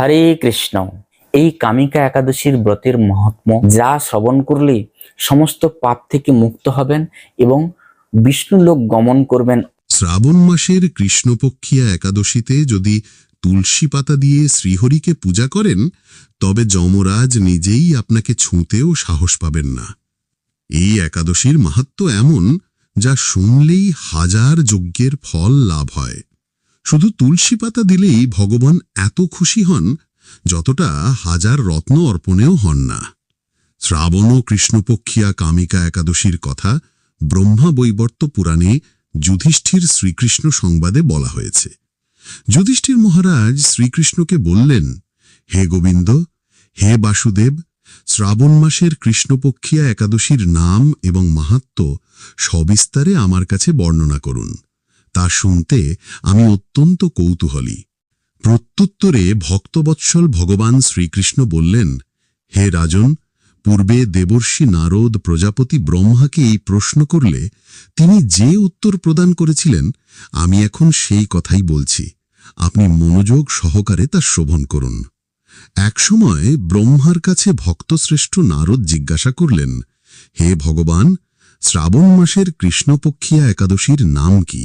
হরে কৃষ্ণ। এই কামিকা একাদশীর ব্রতের মহাত্ম যা শ্রবণ করলে সমস্ত পাপ থেকে মুক্ত হবেন এবং বিষ্ণু লোক গমন করবেন। শ্রাবণ মাসের কৃষ্ণপক্ষিয়া একাদশীতে যদি তুলসী পাতা দিয়ে শ্রীহরিকে পূজা করেন, তবে যমরাজ নিজেই আপনাকে ছুঁতেও সাহস পাবেন না। এই একাদশীর মাহাত্ম এমন যা শুনলেই হাজার যজ্ঞের ফল লাভ হয়। শুধু তুলসী পাতা দিলেই ভগবান এত খুশি হন যতটা হাজার রত্ন অর্পণেও হন না। শ্রাবণ কৃষ্ণপক্ষিয়া কামিকা একাদশীর কথা ব্রহ্মা বৈবর্ত পুরাণে যুধিষ্ঠির শ্রীকৃষ্ণ সংবাদে বলা হয়েছে। যুধিষ্ঠির মহারাজ শ্রীকৃষ্ণকে বললেন, হে গোবিন্দ, হে বাসুদেব, শ্রাবণ মাসের কৃষ্ণপক্ষিয়া একাদশীর নাম এবং মাহাত্ম সবিস্তারে আমার কাছে বর্ণনা করুন। তা শুনতে আমি অত্যন্ত কৌতূহলী। প্রত্যুত্তরে ভক্তবৎসল ভগবান শ্রীকৃষ্ণ বললেন, হে রাজন, পূর্বে দেবর্ষি নারদ প্রজাপতি ব্রহ্মাকে এই প্রশ্ন করলে তিনি যে উত্তর প্রদান করেছিলেন, আমি এখন সেই কথাই বলছি। আপনি মনোযোগ সহকারে তা শ্রবণ করুন। একসময় ব্রহ্মার কাছে ভক্তশ্রেষ্ঠ নারদ জিজ্ঞাসা করলেন, হে ভগবান, শ্রাবণ মাসের কৃষ্ণপক্ষিয়া একাদশীর নাম কি?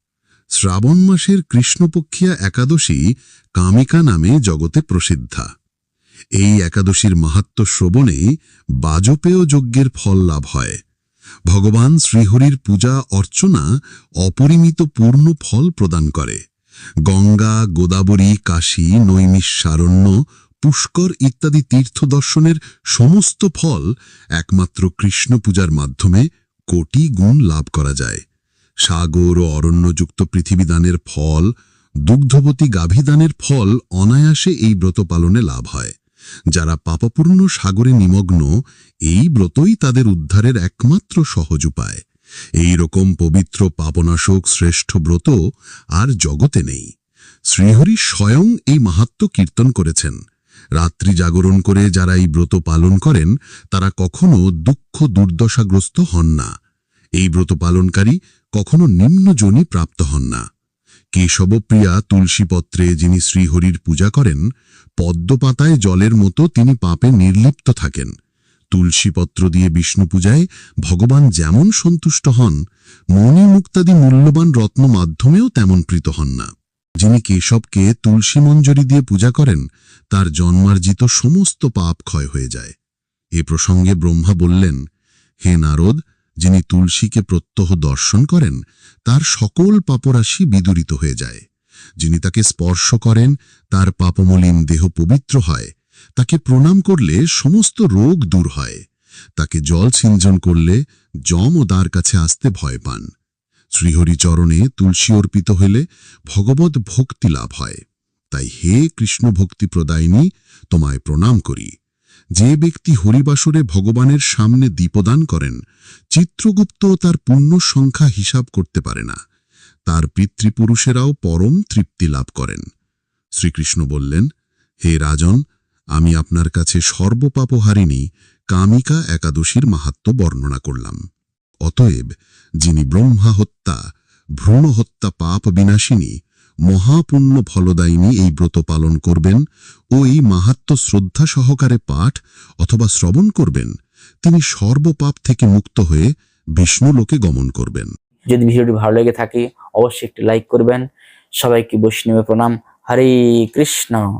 শ্রাবণ মাসের কৃষ্ণপক্ষিয়া একাদশী কামিকা নামে জগতে প্রসিদ্ধা। এই একাদশীর মাহাত্ম শ্রবণেই বাজপেয় যজ্ঞের ফল লাভ হয়। ভগবান শ্রীহরির পূজা অর্চনা অপরিমিত পূর্ণ ফল প্রদান করে। গঙ্গা, গোদাবরী, কাশী নৈমিষারণ্য পুষ্কর ইত্যাদি তীর্থ দর্শনের সমস্ত ফল একমাত্র কৃষ্ণ পূজার মাধ্যমে কোটি গুণ লাভ করা যায়। সাগর ও অরণ্যযুক্ত পৃথিবীদানের ফল, দুগ্ধবতী গাভীদানের ফল অনায়াসে এই ব্রত পালনে লাভ হয়। যারা পাপপূর্ণ সাগরে নিমগ্ন, এই ব্রতই তাদের উদ্ধারের একমাত্র সহজ উপায়। এই রকম পবিত্র পাপনাশক শ্রেষ্ঠ ব্রত আর জগতে নেই। শ্রীহরি স্বয়ং এই মাহাত্ম কীর্তন করেছেন। রাত্রি জাগরণ করে যারা এই ব্রত পালন করেন, তারা কখনো দুঃখ দুর্দশাগ্রস্ত হন না। এই ব্রত পালনকারী কখনো নিম্নজনী প্রাপ্ত হন না। কেশবপ্রিয়া তুলসীপত্রে যিনি শ্রীহরির পূজা করেন, পদ্মপাতায় জলের মতো তিনি পাপে নির্লিপ্ত থাকেন। তুলসীপত্র দিয়ে বিষ্ণু পূজায় ভগবান যেমন সন্তুষ্ট হন মণিমুক্তাদি মূল্যবান রত্ন মাধ্যমেও তেমন প্রীত হন না। যিনি কেশবকে তুলসী মঞ্জরি দিয়ে পূজা করেন, তার জন্মার্জিত সমস্ত পাপ ক্ষয় হয়ে যায়। এ প্রসঙ্গে ব্রহ্মা বললেন, হে নারদ যিনি তুলসীকে প্রত্যহ দর্শন করেন, তার সকল পাপরাশি বিদূরিত হয়ে যায়। যিনি তাকে স্পর্শ করেন, তার পাপমলিন দেহ পবিত্র হয়। তাকে প্রণাম করলে সমস্ত রোগ দূর হয়। তাকে জল সিঞ্জন করলে যম ও তার কাছে আসতে ভয় পান। শ্রীহরি চরণে তুলসী অর্পিত হলে ভগবত ভক্তি লাভ হয়। তাই হে কৃষ্ণ ভক্তি প্রদায়িনী, তোমায় প্রণাম করি। যে ব্যক্তি হরিবাসরে ভগবানের সামনে দীপদান করেন, চিত্রগুপ্ত তার পুণ্য সংখ্যা হিসাব করতে পারে না। তার পিতৃপুরুষেরাও পরম তৃপ্তি লাভ করেন। শ্রীকৃষ্ণ বললেন, হে রাজন, আমি আপনার কাছে সর্বপাপহারিণী কামিকা একাদশীর মাহাত্ম বর্ণনা করলাম। অতএব যিনি ব্রহ্মা হত্যা, ভ্রূণ হত্যা পাপ বিনাশিনী মহাপুণ্য ফলদায়িনী এই ব্রত পালন করবেন ও এই মাহাত্ম শ্রদ্ধা সহকারে পাঠ অথবা শ্রবণ করবেন, তিনি সর্বপাপ থেকে মুক্ত হয়ে বিষ্ণু লোকে গমন করবেন। যদি ভিডিওটি ভালো লেগে থাকে, অবশ্যই একটি লাইক করবেন। সবাইকে বৈষ্ণবে প্রণাম। হরে কৃষ্ণ।